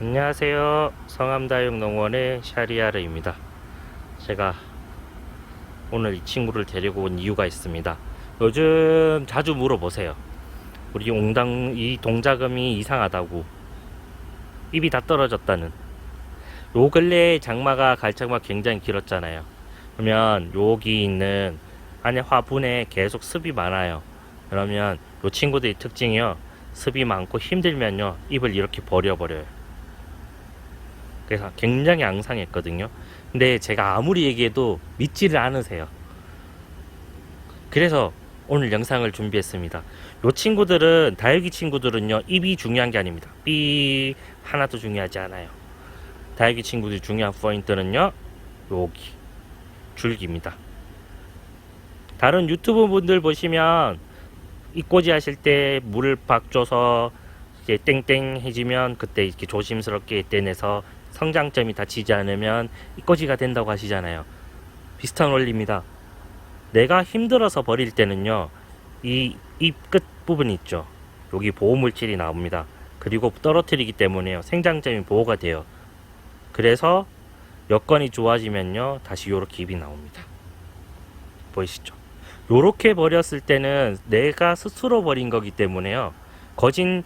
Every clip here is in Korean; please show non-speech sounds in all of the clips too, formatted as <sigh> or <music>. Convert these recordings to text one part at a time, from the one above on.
안녕하세요. 성암다육농원의 샤리아르입니다. 제가 오늘 이 친구를 데리고 온 이유가 있습니다. 요즘 자주 물어보세요. 우리 옹당 이 동자금이 이상하다고 입이 다 떨어졌다는. 요 근래에 장마가 갈장마 굉장히 길었잖아요. 그러면 여기 있는 안에 화분에 계속 습이 많아요. 그러면 요 친구들의 특징이요. 습이 많고 힘들면요. 입을 이렇게 버려버려요. 그래서 굉장히 앙상했거든요. 근데 제가 아무리 얘기해도 믿지를 않으세요. 그래서 오늘 영상을 준비했습니다. 요 친구들은 다육이 친구들은요 입이 중요한 게 아닙니다. 삐 하나도 중요하지 않아요. 다육이 친구들 중요한 포인트는요 여기 줄기입니다. 다른 유튜브 분들 보시면 이꼬지 하실 때 물을 박 줘서 이제 땡땡해지면 그때 이렇게 조심스럽게 떼내서 성장점이 다치지 않으면 이꼬지가 된다고 하시잖아요. 비슷한 원리입니다. 내가 힘들어서 버릴 때는요, 이잎끝 부분 있죠. 여기 보호물질이 나옵니다. 그리고 떨어뜨리기 때문에요. 생장점이 보호가 돼요. 그래서 여건이 좋아지면요, 다시 요렇게 잎이 나옵니다. 보이시죠? 요렇게 버렸을 때는 내가 스스로 버린 거기 때문에요. 거진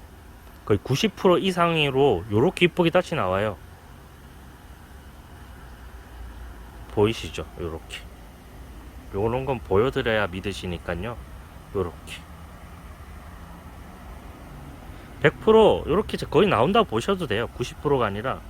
거의 90% 이상으로 요렇게 이쁘게 다시 나와요. 보이시죠? 요렇게. 요런 건 보여드려야 믿으시니까요. 요렇게. 100% 요렇게 거의 나온다고 보셔도 돼요. 90%가 아니라.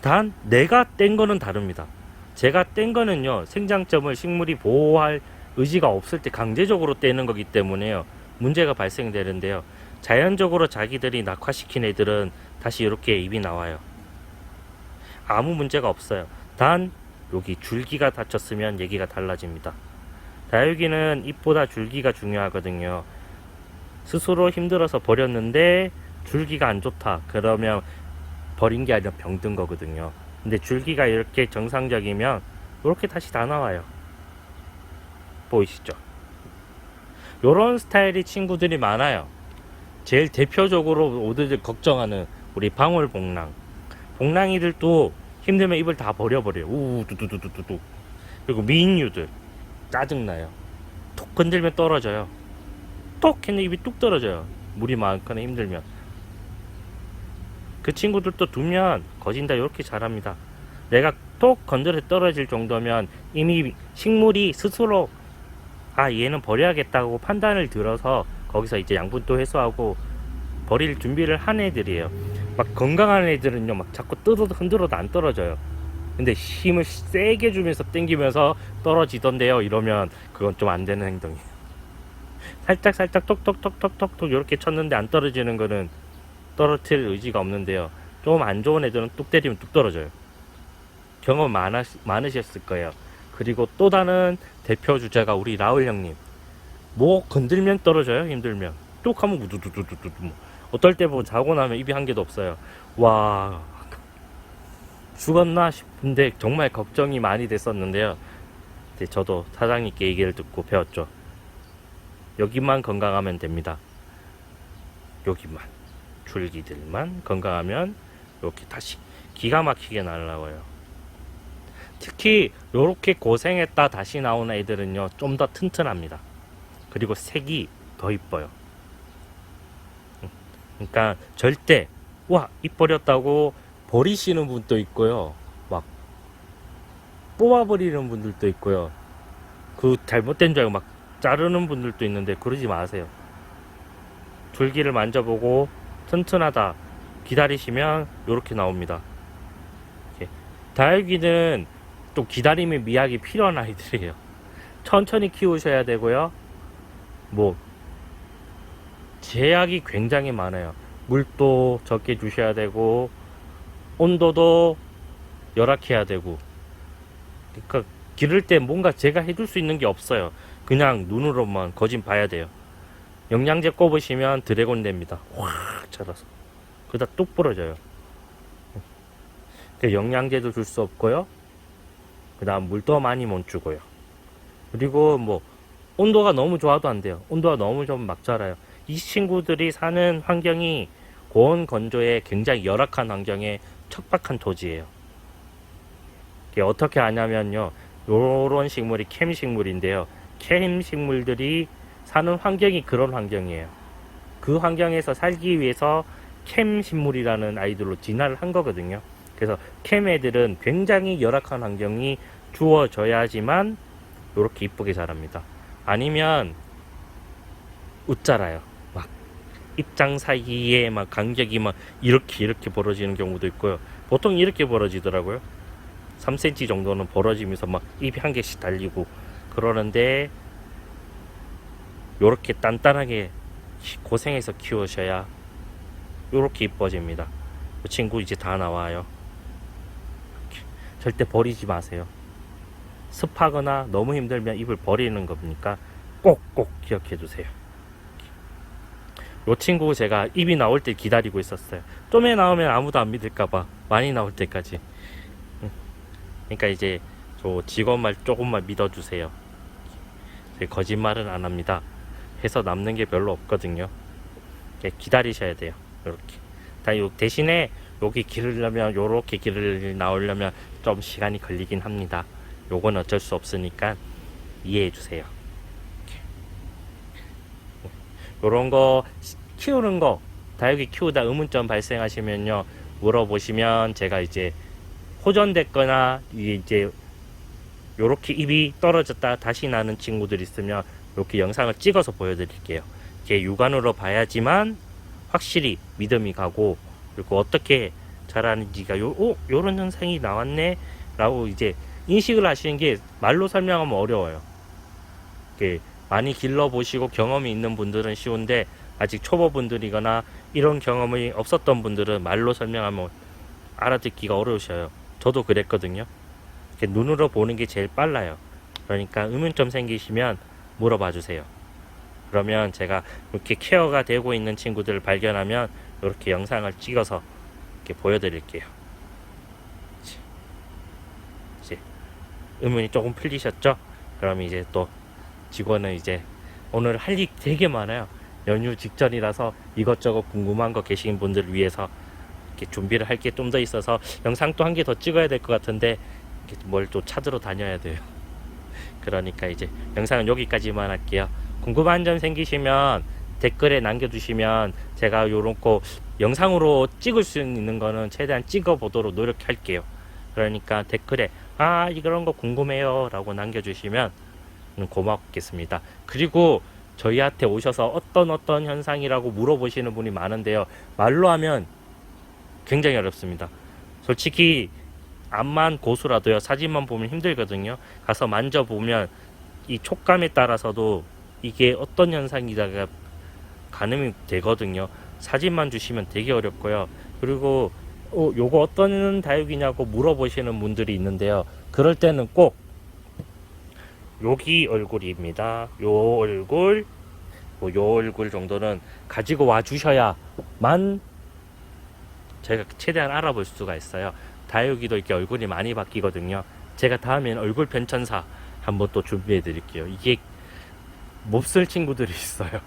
단, 내가 뗀 거는 다릅니다. 제가 뗀 거는요, 생장점을 식물이 보호할 의지가 없을 때 강제적으로 떼는 거기 때문에요. 문제가 발생되는데요. 자연적으로 자기들이 낙화시킨 애들은 다시 이렇게 입이 나와요. 아무 문제가 없어요. 단 여기 줄기가 다쳤으면 얘기가 달라집니다. 다육이는 잎보다 줄기가 중요하거든요. 스스로 힘들어서 버렸는데 줄기가 안 좋다. 그러면 버린 게 아니라 병든 거거든요. 근데 줄기가 이렇게 정상적이면 이렇게 다시 다 나와요. 보이시죠? 요런 스타일의 친구들이 많아요. 제일 대표적으로 모두들 걱정하는 우리 방울복랑. 복랑이들도 힘들면 입을 다 버려버려요. 우 두두두두두. 그리고 미인류들 짜증나요. 톡 건들면 떨어져요. 톡 했는 입이 뚝 떨어져요. 물이 많거나 힘들면. 그 친구들도 두면 거진다 이렇게 자랍니다. 내가 톡 건드려 떨어질 정도면 이미 식물이 스스로 아 얘는 버려야겠다고 판단을 들어서 거기서 이제 양분도 해소하고 버릴 준비를 한 애들이에요. 막 건강한 애들은요 막 자꾸 뜯어도 흔들어도 안 떨어져요. 근데 힘을 세게 주면서 당기면서 떨어지던데요. 이러면 그건 좀 안 되는 행동이에요. 살짝 살짝 톡톡톡톡톡톡 이렇게 쳤는데 안 떨어지는 거는 떨어뜨릴 의지가 없는데요. 좀 안 좋은 애들은 뚝 때리면 뚝 떨어져요. 경험 많으, 많으셨을 거예요. 그리고 또 다른 대표 주자가 우리 라울 형님. 뭐 건들면 떨어져요 힘들면 뚝 하면 우두두두두두 뭐 어떨 때 보면 자고 나면 입이 한 개도 없어요. 와 죽었나 싶은데 정말 걱정이 많이 됐었는데요. 저도 사장님께 얘기를 듣고 배웠죠. 여기만 건강하면 됩니다. 여기만. 줄기들만 건강하면 이렇게 다시 기가 막히게 날라와요. 특히 이렇게 고생했다 다시 나오는 애들은요 좀 더 튼튼합니다. 그리고 색이 더 이뻐요. 그러니까 절대 와 이뻐렸다고 버리시는 분도 있고요. 막 뽑아버리는 분들도 있고요. 그 잘못된 줄 알고 막 자르는 분들도 있는데 그러지 마세요. 줄기를 만져보고 튼튼하다 기다리시면 이렇게 나옵니다. 이렇게. 다육이는 또 기다림의 미학이 필요한 아이들이에요. 천천히 키우셔야 되고요. 뭐 제약이 굉장히 많아요. 물도 적게 주셔야 되고 온도도 열악해야 되고 그러니까 기를 때 뭔가 제가 해줄 수 있는 게 없어요. 그냥 눈으로만 거진 봐야 돼요. 영양제 꼽으시면 드래곤 됩니다. 확 자라서 그다 뚝 부러져요. 그 영양제도 줄 수 없고요. 그 다음 물도 많이 못 주고요. 그리고 뭐 온도가 너무 좋아도 안 돼요. 온도가 너무 좀 막 자라요. 이 친구들이 사는 환경이 고온 건조에 굉장히 열악한 환경에 척박한 토지예요. 어떻게 하냐면요. 요런 식물이 캠 식물인데요. 캠 식물들이 사는 환경이 그런 환경이에요. 그 환경에서 살기 위해서 캠 식물이라는 아이들로 진화를 한 거거든요. 그래서 캠 애들은 굉장히 열악한 환경이 주어져야지만 이렇게 이쁘게 자랍니다. 아니면 웃자라요. 막 입장 사이에 막 간격이 막 이렇게 이렇게 벌어지는 경우도 있고요. 보통 이렇게 벌어지더라고요. 3cm 정도는 벌어지면서 막 입이 한 개씩 달리고 그러는데 요렇게 단단하게 고생해서 키우셔야 요렇게 이뻐집니다. 그 친구 이제 다 나와요. 이렇게. 절대 버리지 마세요. 습하거나 너무 힘들면 입을 버리는 겁니까? 꼭꼭 기억해 두세요. 요 친구 제가 입이 나올 때 기다리고 있었어요. 좀에 나오면 아무도 안 믿을까봐 많이 나올 때까지. 응. 그러니까 이제 저 직원 말 조금만 믿어주세요. 거짓말은 안 합니다. 해서 남는 게 별로 없거든요. 기다리셔야 돼요. 이렇게. 다 요- 대신에 여기 기르려면 요렇게 기를 나오려면 좀 시간이 걸리긴 합니다. 요건 어쩔 수 없으니까 이해해 주세요. 요런 거 시- 키우는 거 다육이 키우다 의문점 발생하시면요 물어보시면 제가 이제 호전됐거나 이제 요렇게 입이 떨어졌다 다시 나는 친구들 있으면 이렇게 영상을 찍어서 보여드릴게요. 이게 육안으로 봐야지만 확실히 믿음이 가고 그리고 어떻게 자라는지가 요, 오, 요런 현상이 나왔네 라고 이제 인식을 하시는 게 말로 설명하면 어려워요. 이게 많이 길러보시고 경험이 있는 분들은 쉬운데 아직 초보분들이거나 이런 경험이 없었던 분들은 말로 설명하면 알아듣기가 어려우셔요. 저도 그랬거든요. 눈으로 보는 게 제일 빨라요. 그러니까 의문점 생기시면 물어봐 주세요. 그러면 제가 이렇게 케어가 되고 있는 친구들을 발견하면 이렇게 영상을 찍어서 이렇게 보여드릴게요. 이제 의문이 조금 풀리셨죠? 그럼 이제 또 직원은 이제 오늘 할 일 되게 많아요. 연휴 직전이라서 이것저것 궁금한 거 계신 분들 위해서 이렇게 준비를 할 게 좀 더 있어서 영상 또 한 개 더 찍어야 될 것 같은데 뭘 또 찾으러 다녀야 돼요. <laughs> 그러니까 이제 영상은 여기까지만 할게요. 궁금한 점 생기시면 댓글에 남겨주시면 제가 요런 거 영상으로 찍을 수 있는 거는 최대한 찍어 보도록 노력할게요. 그러니까 댓글에 아 이런 거 궁금해요 라고 남겨주시면 고맙겠습니다. 그리고 저희한테 오셔서 어떤 어떤 현상이라고 물어보시는 분이 많은데요. 말로 하면 굉장히 어렵습니다. 솔직히 암만 고수라도요 사진만 보면 힘들거든요. 가서 만져보면 이 촉감에 따라서도 이게 어떤 현상이다가 가늠이 되거든요. 사진만 주시면 되게 어렵고요. 그리고 어, 요거 어떤 다육이냐고 물어보시는 분들이 있는데요. 그럴 때는 꼭 여기 얼굴입니다. 요 얼굴, 뭐요 얼굴 정도는 가지고 와 주셔야만 제가 최대한 알아볼 수가 있어요. 다육이도 이렇게 얼굴이 많이 바뀌거든요. 제가 다음엔 얼굴 변천사 한번 또 준비해 드릴게요. 이게 몹쓸 친구들이 있어요.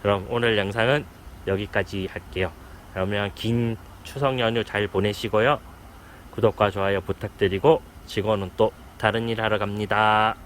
그럼 오늘 영상은 여기까지 할게요. 그러면 긴 추석 연휴 잘 보내시고요. 구독과 좋아요 부탁드리고 직원은 또 다른 일 하러 갑니다.